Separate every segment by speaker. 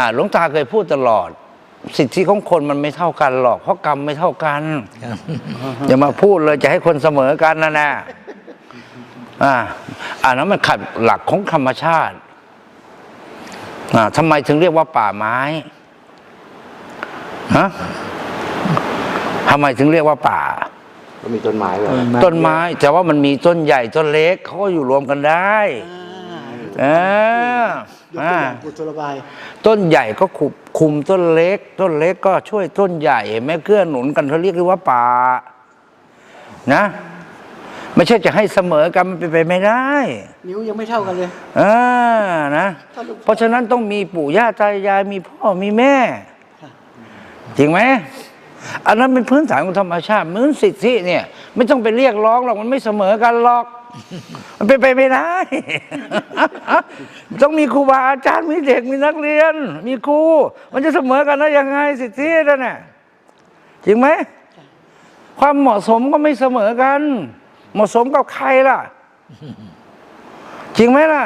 Speaker 1: อ่าหลวงตาเคยพูดตลอด สิทธิของคนมันไม่เท่ากันหรอก เพราะกรรมไม่เท่ากัน อย่ามาพูดเลยจะให้คนเสมอกันนะนะอ่าอันนั้นมันขัดหลักของธรรมชาติอ่าทำไมถึงเรียกว่าป่าไม้ฮะทำไมถึงเรียกว่าป่า
Speaker 2: ก็มีต้นไม้แบบ
Speaker 1: ต้นไม้ แต่ว่ามันมีต้นใหญ่ต้นเล็กเขาก็อยู่รวมกันได้เออ ย
Speaker 3: กตัว
Speaker 1: อ่า
Speaker 3: อย่างกุศโลบาย
Speaker 1: ต้นใหญ่ก็คุมคุมต้นเล็ก ต้นเล็กก็ช่วยต้นใหญ่เห็นไหมเกื้อหนุนกันเขาเรียกว่าป่านะ ไม่ใช่จะให้เสมอกันมันเป็นไปไม่ได้
Speaker 3: นิ้วยังไม่เท่ากันเลย
Speaker 1: อ่านะเพราะฉะนั้นต้องมีปู่ย่าตายายมีพ่อมีแม่ จริงไหม อันนั้นเป็นพื้นฐานของธรรมชาติมื้นสิทธิเนี่ย ไม่ต้องไปเรียกร้องหรอกมันไม่เสมอกันหรอก มันเป็นไปไม่ได้ ต้องมีครูบาอาจารย์มีเด็กมีนักเรียน มีครูมันจะเสมอกันได้ยังไงสิทธินั่นน่ะจริงไหมความเหมาะสมก็ไม่เสมอกัน เหมาะสมกับใครล่ะ จริงไหมล่ะ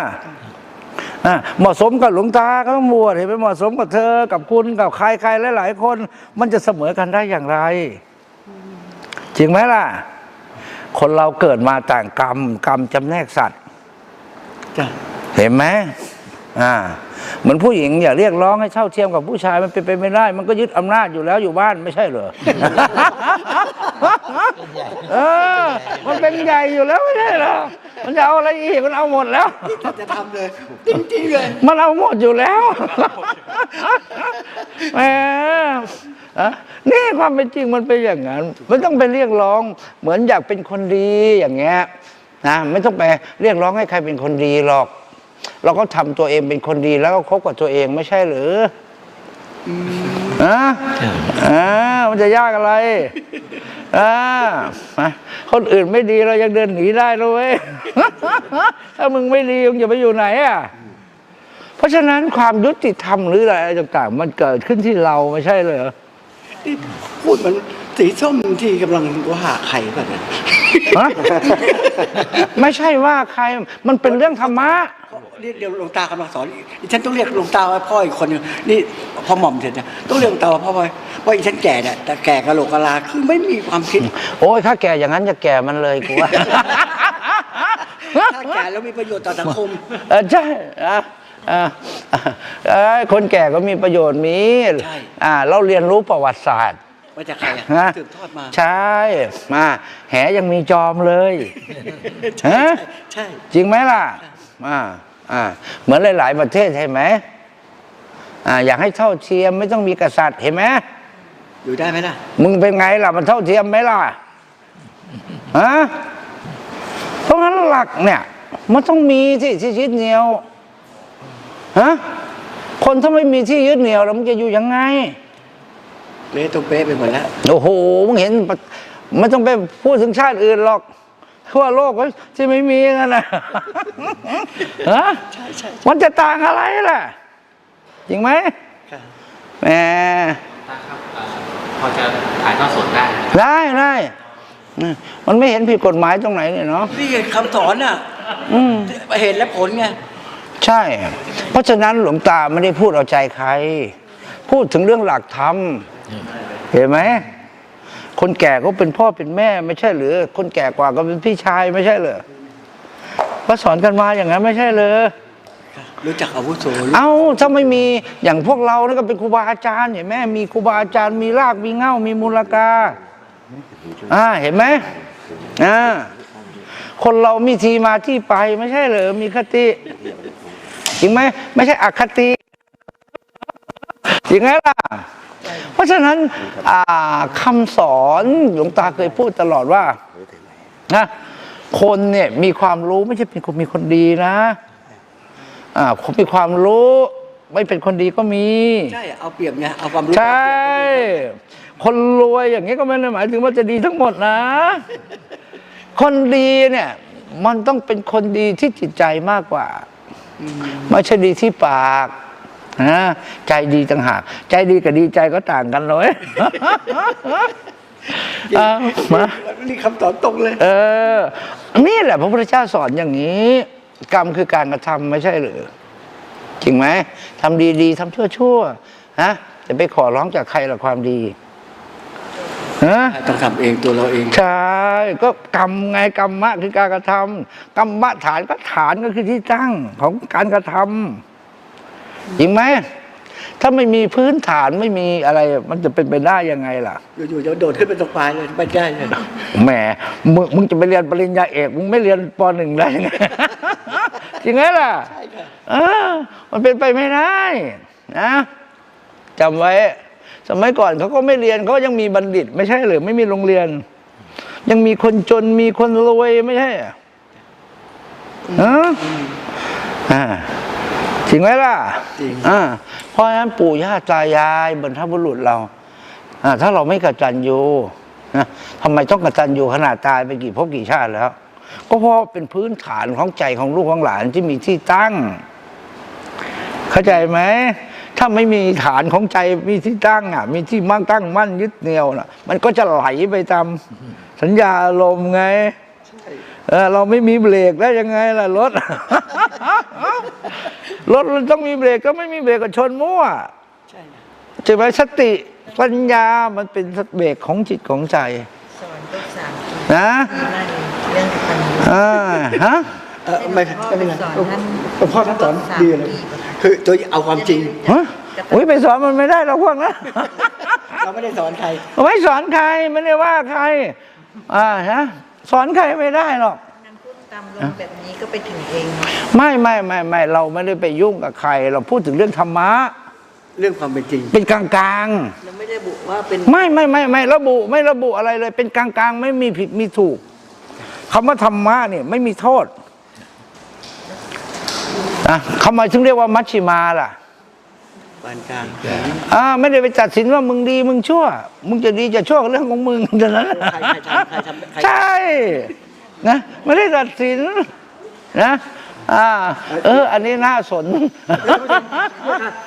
Speaker 1: เหมาะสมกับหลวงตาก็บวชเห็นไหมเหมาะสมกับเธอ กับคุณกับใครใครหลาย ๆ คน มันจะเสมอกันได้อย่างไร จริงไหมล่ะ คนเราเกิดมาต่างกรรม กรรมจำแนกสัตว์
Speaker 3: จ้ะ
Speaker 1: เห็นไหมอ่าเหมือนผู้หญิงอย่าเรียกร้องให้เท่าเทียมกับผู้ชายมันเป็นไปไม่ได้ มันก็ยึดอำนาจอยู่แล้วอยู่บ้านไม่ใช่เหรอเออ มันเป็นใหญ่อยู่แล้วไม่ใช่เหรอมันจะเอาอะไรอีกมันเอาหมดแล้ว
Speaker 3: ถ้าจะทำเลยจริงๆเลย
Speaker 1: มันเอาหมดอยู่แล้วแหม อะนี่ความเป็นจริงมันเป็นอย่างนั้นไม่ต้องไปเรียกร้อง เหมือนอยากเป็นคนดีอย่างเงี้ยนะไม่ต้องไปเรียกร้องให้ใครเป็นคนดีหรอก เราก็ทำตัวเองเป็นคนดีแล้วก็คบกับตัวเองไม่ใช่หรือออะอ่ามันจะยากอะไรอ่ามาคนอื่นไม่ดีเรายังเดินหนีได้เลยเว้ยถ้ามึงไม่ดีมึงจะไปอยู่ไหนอะเพราะฉะนั้นความยุติธรรมหรืออะไรต่าง ๆ มันเกิดขึ้นที่เราไม่ใช่เลยเหรอ
Speaker 3: ที่พูดเหมือนสีส้มที่กำลังว่าใครแบบนั้น
Speaker 1: ฮะไม่ใช่ว่าใครมันเป็นเรื่องธรรมะ
Speaker 3: เรียกเดี๋ยวหลวงตากำลังสอนอีฉันต้องเรียกหลวงตาว่าพ่ออีกคนหนึงนี่พอหม่อมเสร็จเนี่ยต้องเรียกหลวงตาว่าพ่อว่าว่าอีฉันแก่เนี่ยแต่แก่กะโหลกกะลาคือไม่มีความคิด
Speaker 1: โอ้ยถ้าแก่อย่างนั้นจะแก่มันเลยกูว่า
Speaker 3: ถ้าแก่แล้วมีประโยชน์ต่อสังคม
Speaker 1: เออใช่อะอะเอ้ย คนแก่ก็มีประโยชน์มี
Speaker 3: ใช่
Speaker 1: อ่าเราเรียนรู้ประวัติศาสตร์
Speaker 3: มาจากใครอะ
Speaker 1: ฮะ
Speaker 3: สืบทอดมา
Speaker 1: ใช่ มาแหยังมีจอมเลย
Speaker 3: ใช่
Speaker 1: ฮะ
Speaker 3: ใช่
Speaker 1: จริงไหมล่ะอ่าอ่าเหมือนหลาย ๆ ประเทศเห็นไหมอ่าอยากให้เท่าเทียมไม่ต้องมีกษัตริย์เห็นไหม
Speaker 3: อยู่ได้ไหมล่ะ
Speaker 1: มึงเป็นไงล่ะ มันเท่าเทียมไหมล่ะฮะเพราะงั้นหลักเนี่ย มันต้องมีที่ที่ยึดเหนี่ยว ฮะคนถ้าไม่มีที่ยึดเหนี่ยวแล้วมันจะอยู่ยังไง
Speaker 3: เละตุ้มเป๊ะไปหมดแล้ว
Speaker 1: โอ้โหมึงเห็นปะไม่ต้องไปพูดถึงชาติอื่นหรอกทั่วโลกก็ที่ไม่มีกันนะฮะ
Speaker 3: ใช่ใช่
Speaker 1: มันจะต่างอะไรล่ะจริงไหม
Speaker 3: ค่ะ
Speaker 1: แหม
Speaker 4: นะครับเอ่อพอจะถ่ายทอดสดได้ไหม
Speaker 1: ได้ได้อืมมันไม่เห็นผิดกฎหมายตรงไหนเนี่ยเนาะ
Speaker 3: นี่ไงคำสอนน่ะ
Speaker 1: อืม
Speaker 3: เห็นและผลไง
Speaker 1: ใช่ เพราะฉะนั้นหลวงตาไม่ได้พูดเอาใจใคร พูดถึงเรื่องหลักธรรม เห็นไหม คนแก่ก็เป็นพ่อเป็นแม่ไม่ใช่หรือ คนแก่กว่าก็เป็นพี่ชายไม่ใช่เหรอก็สอนกันมาอย่างนั้นไม่ใช่เลย
Speaker 3: รู้จักอาวุโส
Speaker 1: เอ้าถ้าไม่มีอย่างพวกเรานี่ก็เป็นครูบาอาจารย์เห็นไหมมีครูบาอาจารย์มีรากมีเง่ามีมูลกาอ่าเห็นไหมอ่าคนเรามีทีมาที่ไปไม่ใช่เหรอมีคติ จริงไหมไม่ใช่อคติจริงไหมล่ะ เพราะฉะนั้นอ่าคำสอนหลวงตาเคยพูดตลอดว่านะคนเนี่ยมีความรู้ไม่ใช่เป็นคนมีคนดีนะอ่าคนมีความรู้ไม่เป็นคนดีก็มี
Speaker 3: ใช่ เอาเปรียบไงเอาความรู้
Speaker 1: ใช่ คนรวยอย่างนี้ก็ไม่ได้หมายถึงว่าจะดีทั้งหมดนะ คนดีเนี่ย มันต้องเป็นคนดีที่จิตใจมากกว่า ไม่ใช่ดีที่ปากนะใจดีต่างหาก ใจดีกับดีใจก็ต่างกันเลยเอามา
Speaker 3: นี่คำสอนตรงเลย
Speaker 1: เออ นี่แหละพระพุทธเจ้าสอนอย่างนี้ กรรมคือการกระทำไม่ใช่หรือจริงไหมทำดีๆทำชั่วๆฮะจะไปขอร้องจากใครละความดี ฮะ
Speaker 3: ต้องทำเองตัวเราเอง
Speaker 1: ใช่ก็กรรมไงกรรมะคือการกระทำกรรมะฐานก็ฐานก็คือที่ตั้งของการกระทำจริงไหมถ้าไม่มีพื้นฐานไม่มีอะไร มันจะเป็นไปได้ยังไงล่ะ
Speaker 3: อยู่ๆจะโดดขึ้นไปตรงปลายเลยไม่ได้เลย
Speaker 1: แหมมึงมึงจะไปเรียนปริญญาเอกมึงไม่เรียนปหนึ่งได้ยังไงจริงไหมล่ะ
Speaker 3: ใช่ค่ะ
Speaker 1: เออมันเป็นไปไม่ได้ นะจำไว้ สมัยก่อนเขาก็ไม่เรียนเขายังมีบัณฑิต ไม่ใช่หรือไม่มีโรงเรียน ยังมีคนจนมีคนรวยไม่ใช่เหรอฮะอ่าจริงไหมล่ะ
Speaker 3: จริง
Speaker 1: อ่าเพราะฉะนั้นปู่ย่าตายายบรรพบุรุษเราอ่าถ้าเราไม่กตัญญูนะทำไมต้องกตัญญูขนาดตายไปกี่ภพกี่ชาติแล้ว ก็เพราะเป็นพื้นฐานของใจของลูกของหลานที่มีที่ตั้ง เข้าใจไหม ถ้าไม่มีฐานของใจมีที่ตั้งอะ มีที่มั่งตั้งมั่นยึดเหนี่ยวน่ะ มันก็จะไหลไปตามสัญญาอารมณ์ไงเออเราไม่มีเบรกได้ยังไงล่ะรถรถมันต้องมีเบรกก็ไม่มีเบรกก็ชนมั่ว
Speaker 3: ใช่ค่ะ
Speaker 1: ใช่ไหมสติปัญญามันเป็นเบรกของจิตของใจ
Speaker 2: สอนลูกสาว
Speaker 1: นะ
Speaker 2: ดีมากเลยเรื่องกตัญญู
Speaker 1: อ่าฮะ
Speaker 3: เออไม่ไม่เป็นไร
Speaker 2: สอนท่าน
Speaker 3: หลวงพ่อท่านสอนดีเลย คือตัวเอาความจริง
Speaker 1: ฮะอุ้ยไปสอนมันไม่ได้เราพวกนั้น
Speaker 3: เราไม่ได้สอนใคร
Speaker 1: ไม่สอนใครไม่ได้ว่าใคร อ่าฮะสอนใครไม่ได้หรอก
Speaker 2: นั้นพูดตามลมแบบนี้ก็ไปถึงเองเนาะ
Speaker 1: ไม่ไม่ไม่ไม่เราไม่ได้ไปยุ่งกับใคร เราพูดถึงเรื่องธรรมะ
Speaker 3: เรื่องความเป็นจริง
Speaker 1: เป็นกลางกลาง
Speaker 2: เราไม่ได้บุว่าเป็น
Speaker 1: ๆไม่ไม่ไม่ไม่ระบุไม่ระบุอะไรเลย เป็นกลางกลางๆไม่มีผิดมีถูกคำว่าธรรมะเนี่ยไม่มีโทษ อะทำไมถึงเรียกว่ามัชชิมาล่ะ
Speaker 3: ปานกลาง
Speaker 1: อ่าไม่ได้ไปตัดสินว่ามึงดีมึงชั่ว มึงจะดีจะชั่วก็เรื่องของมึงเท่านั้น
Speaker 3: ใครใครทำใครทำใคร
Speaker 1: ใช่นะไม่ได้ตัดสินนะอ่าเออ อันนี้น่าสน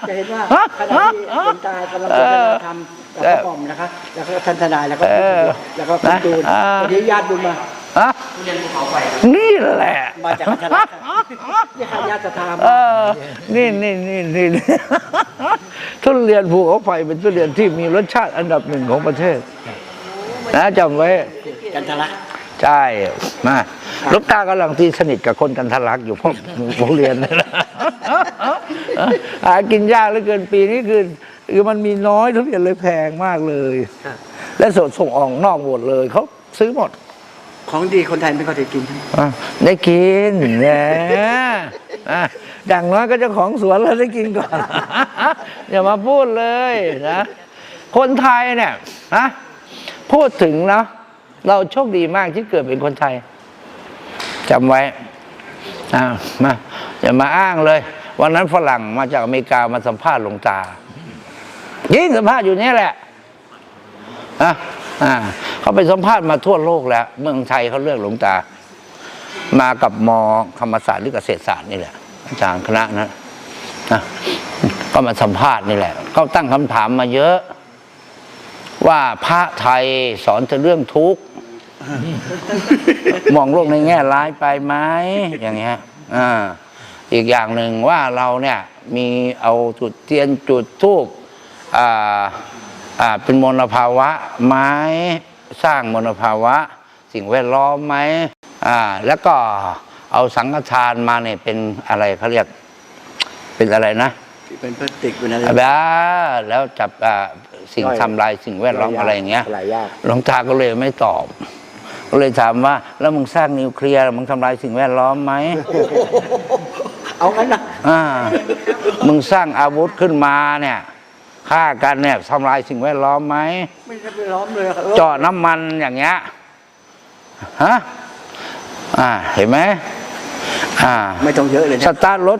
Speaker 3: จะเห็นว่าขณะที่หลวงตากำลังสนทนาธรรมกับพ่อหม่อมนะคะแล้วก็ท่านทนายแล้วก็
Speaker 1: เออ
Speaker 3: แล้วก็คุณตูน
Speaker 1: อ่า
Speaker 3: วันนี้ญาติบุญมา
Speaker 1: ฮะนี่แหละ
Speaker 3: มาจากพัทยานี่ค่ะญาติธรรม
Speaker 1: เออนี่นี่นี่นี่ ทุเรียนภูเขาไฟเป็นทุเรียนที่มีรสชาติอันดับหนึ่งของประเทศ นะจำไว้
Speaker 3: กันทะลัก
Speaker 1: ใช่มาลูกตากำลังตีสนิทกับคนกันทะลักอยู่เพราะโรงเรียนนี่แหละหากินยากเหลือเกินปีนี้คือคือมันมีน้อยทุเรียนเลยแพงมากเลย และส่งส่งออกนอกหมดเลยเขาซื้อหมด
Speaker 3: ของดีคนไทยไม่ค่อยได้กิน
Speaker 1: อะได้กินเนี่ยอะอย่างน้อยก็เจ้าของสวนเราได้กินก่อน อย่ามาพูดเลยนะคนไทยเนี่ยนะพูดถึงนะเราโชคดีมากที่เกิดเป็นคนไทยจำไว้อะมาอย่ามาอ้างเลย วันนั้นฝรั่งมาจากอเมริกามาสัมภาษณ์หลวงตายิ่งสัมภาษณ์อยู่เนี่ยแหละอะอ่า เขาไปสัมภาษณ์มาทั่วโลกแล้ว เมืองไทยเขาเลือกหลวงตา มากับมธรรมศาสตร์หรือเกษตรศาสตร์นี่แหละอาจารย์คณะนะนะก็มาสัมภาษณ์นี่แหละเขาตั้งคำถามมาเยอะ ว่าพระไทยสอนแต่เรื่องทุกข์มองโลกในแง่ร้ายไปไหมอย่างเงี้ยอ่าอีกอย่างหนึ่งว่าเราเนี่ยมีเอาจุดเทียนจุดทูบอ่าอ่าเป็นมลภาวะไหม สร้างมลภาวะ สิ่งแวดล้อมไหมอ่าแล้วก็เอาสังฆทานมาเนี่ยเป็นอะไรเขาเรียก เป็นอะไรนะ
Speaker 3: ที่เป็นพลาสติกเป็นอะไร
Speaker 1: บ้าแล้วจับอ่าสิ่งทำลายสิ่งแวดล้อมอะไรอย่างเงี้ย
Speaker 3: หลายยาก
Speaker 1: หลวงตาก็เลยไม่ตอบ ก็เลยถามว่า แล้วมึงสร้างนิวเคลียร์มึงทำลายสิ่งแวดล้อมไหม
Speaker 3: เอางั้นนะ
Speaker 1: อ่ามึงสร้างอาวุธขึ้นมาเนี่ย ฆ่ากันเนี่ยทำลายสิ่งแวดล้อมไหม
Speaker 3: ไม่ได้ไปล้อมเลยครับ
Speaker 1: เจาะน้ำมันอย่างเงี้ยฮะอ่าเห็นไหมอ่า
Speaker 3: ไม่ต้องเยอะเลย
Speaker 1: ส
Speaker 3: นะ
Speaker 1: ตาร์ทรถ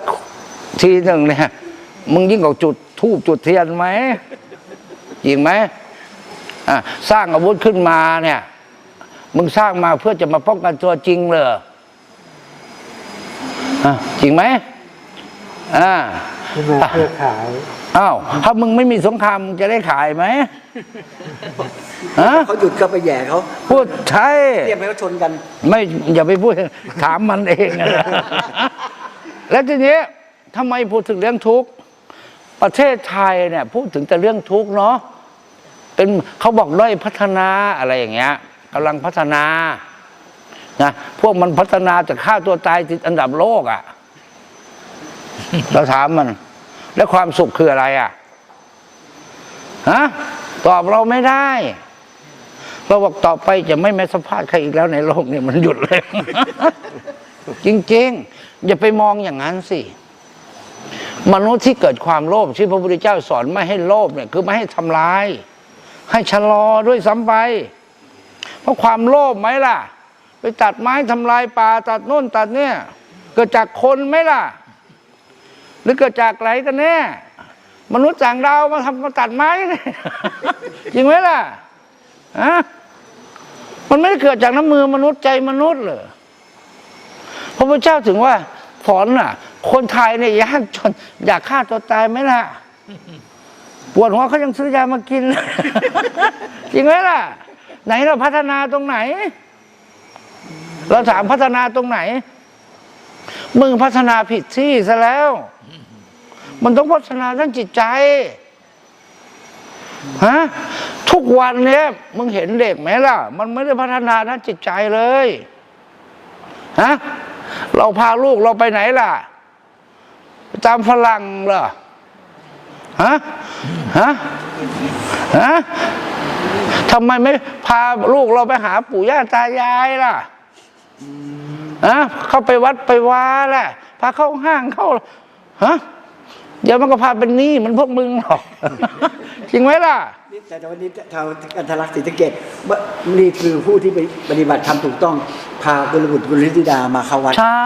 Speaker 1: ทีหนึ่งเนี่ย มึงยิ่งกว่าจุดทูบจุดเทียนไหมจริงไหมอะสร้างอาวุธขึ้นมาเนี่ย มึงสร้างมาเพื่อจะมาป้องกันตัวจริงเหรออะจริงไหมอ่า
Speaker 5: ขึ้นมาเพื่อขาย
Speaker 1: อ้าวถ้ามึงไม่มีสงครามมึงจะได้ขายไหมฮะ
Speaker 3: เขาหยุดก็ไปแย่เขา
Speaker 1: พูดใช่
Speaker 3: เรียกไปเขาชนกัน
Speaker 1: ไม่อย่าไปพูดถามมันเองนะแล้วทีนี้ทำไมพูดถึงเรื่องทุกข์ประเทศไทยเนี่ยพูดถึงแต่เรื่องทุกข์เนาะเป็นเขาบอกด้อยพัฒนาอะไรอย่างเงี้ยกำลังพัฒนานะพวกมันพัฒนาจะฆ่าตัวตายติดอันดับโลกอะ่ะ เราถามมัน แล้วความสุขคืออะไรอะ่ะฮะตอบเราไม่ได้เราบอกต่อไปจะไม่แม้สัมภาษณ์ใครอีกแล้วในโลกนี้มันหยุดเลย จริงๆ อย่าไปมองอย่างนั้นสิ มนุษย์ที่เกิดความโลภที่พระพุทธเจ้าสอนไม่ให้โลภเนี่ย คือไม่ให้ทำร้าย ให้ชะลอด้วยซ้ำไป เพราะความโลภไหมล่ะ ไปตัดไม้ทำลายป่าตัดโน่นตัดเนี่ยเกิดจากคนไหมล่ะ หรือเกิดจากอะไรกันแน่ มนุษย์ต่างดาวมาทำมาตัดไม้เนี่ยจริงไหมล่ะฮะมันไม่ได้เกิดจากน้ำมือมนุษย์ใจมนุษย์เหรอพระพุทธเจ้าถึงว่าฝอนน่ะ คนไทยเนี่ยยากจนอยากฆ่าตัวตายไหมล่ะปวดหัวเขายังซื้อยามากิน จริงไหมล่ะ ไหนเราพัฒนาตรงไหน เราถามพัฒนาตรงไหน มึงพัฒนาผิดที่ซะแล้ว มันต้องพัฒนาด้านจิตใจฮะทุกวันเนี้ยมึงเห็นเด็กไหมล่ะ มันไม่ได้พัฒนาด้านจิตใจเลยฮะเราพาลูกเราไปไหนล่ะตามฝรั่งเหรอฮะฮะฮะทำไมไม่พาลูกเราไปหาปู่ย่าตายายล่ะ อะเข้าไปวัดไปวาแหละพาเข้าห้างเข้าฮะเดี๋ยวมันก็พาเป็นหนี้มันพวกมึงหรอกจริงไหมล่ะ
Speaker 3: นี่แต่วันนี้ชาวกันทลักษณ์ศรีสะเกดนี่คือผู้ที่ไปปฏิบัติธรรมถูกต้อง พากุลบุตรกุลธิดามาเข้าวัด
Speaker 1: ใช่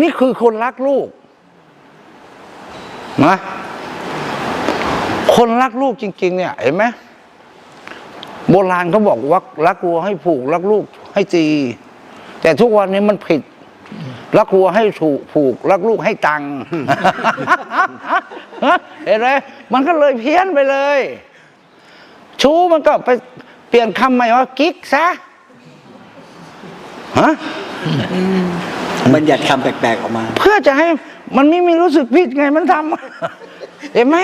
Speaker 1: นี่คือคนรักลูกนะคนรักลูกจริง ๆ เนี่ยเห็นไหมโบราณเขาบอกว่ารักวัวให้ผูกรักลูกให้ตี แต่ทุกวันนี้มันผิดรักวัวให้ถูกผูก รักลูกให้ตังค์เห็นไหมมันก็เลยเพี้ยนไปเลย ชู้มันก็ไปเปลี่ยนคำใหม่ว่ากิ๊กซะฮะ
Speaker 3: บัญญัติคำแปลกๆออกมา
Speaker 1: เพื่อจะให้มันไม่มีรู้สึกผิดไงมันทำเห็นไหม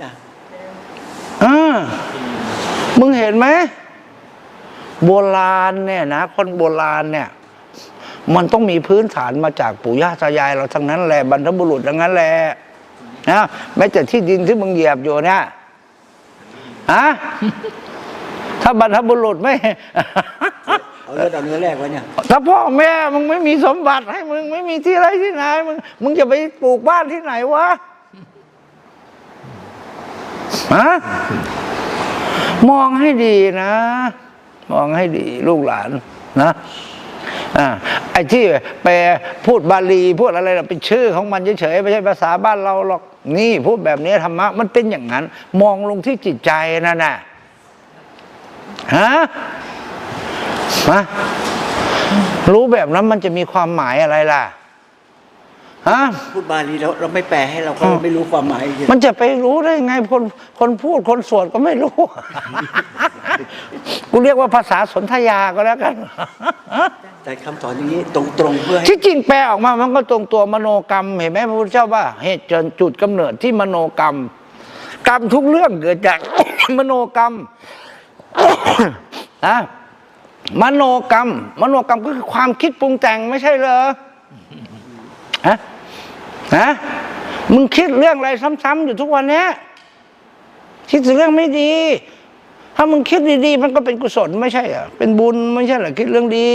Speaker 3: จ้ะ
Speaker 1: อ่ามึงเห็นไหมโบราณเนี่ยนะคนโบราณเนี่ย มันต้องมีพื้นฐานมาจากปู่ย่าตายาย เราทั้งนั้นแหละบรรพบุรุษทั้งนั้นแหละนะแม้แต่ที่ดินที่มึงเหยียบอยู่เนี่ยฮะถ้าบรรพบุรุษไม่
Speaker 3: เอาเลือดเอาเนื้อแรกไว้เนี่ย
Speaker 1: ถ้าพ่อแม่มึงไม่มีสมบัติให้มึงไม่มีที่ไรที่ไหนมึงมึงจะไปปลูกบ้านที่ไหนวะฮะมองให้ดีนะ มองให้ดีลูกหลานนะ อ่าไอ้ที่แปลพูดบาลีพูดอะไรน่ะเป็นชื่อของมันเฉยๆไม่ใช่ภาษาบ้านเราหรอกนี่พูดแบบนี้ธรรมะมันเป็นอย่างนั้น มองลงที่จิตใจนั่นน่ะฮะมารู้แบบนั้นมันจะมีความหมายอะไรล่ะฮะ
Speaker 3: พูดบาลีแล้วเราไม่แปลให้เราก็
Speaker 1: อืม
Speaker 3: ไม่รู้ความหมายอีก
Speaker 1: มันจะไปรู้ได้ไงคนคนพูดคนสวดก็ไม่รู้ กูเรียกว่าภาษาสนธยาก็แล้วกัน
Speaker 3: แต่คำสอนอย่างนี้ตรงๆเพื่อให้
Speaker 1: ที่จริงแปลออกมามันก็ตรงตัวมโนกรรม เห็นไหมพระพุทธเจ้าว่าเหตุจนจุดกำเนิดที่มโนกรรม กรรมทุกเรื่องเกิดจาก มโนกรรม นะมโนกรรม มโนกรรมก็คือความคิดปรุงแต่งไม่ใช่เหรอฮะฮะมึงคิดเรื่องอะไรซ้ำๆอยู่ทุกวันเนี้ยคิดถึงเรื่องไม่ดี ถ้ามึงคิดดีๆ มันก็เป็นกุศลไม่ใช่เหรอเป็นบุญไม่ใช่เหรอคิดเรื่องดี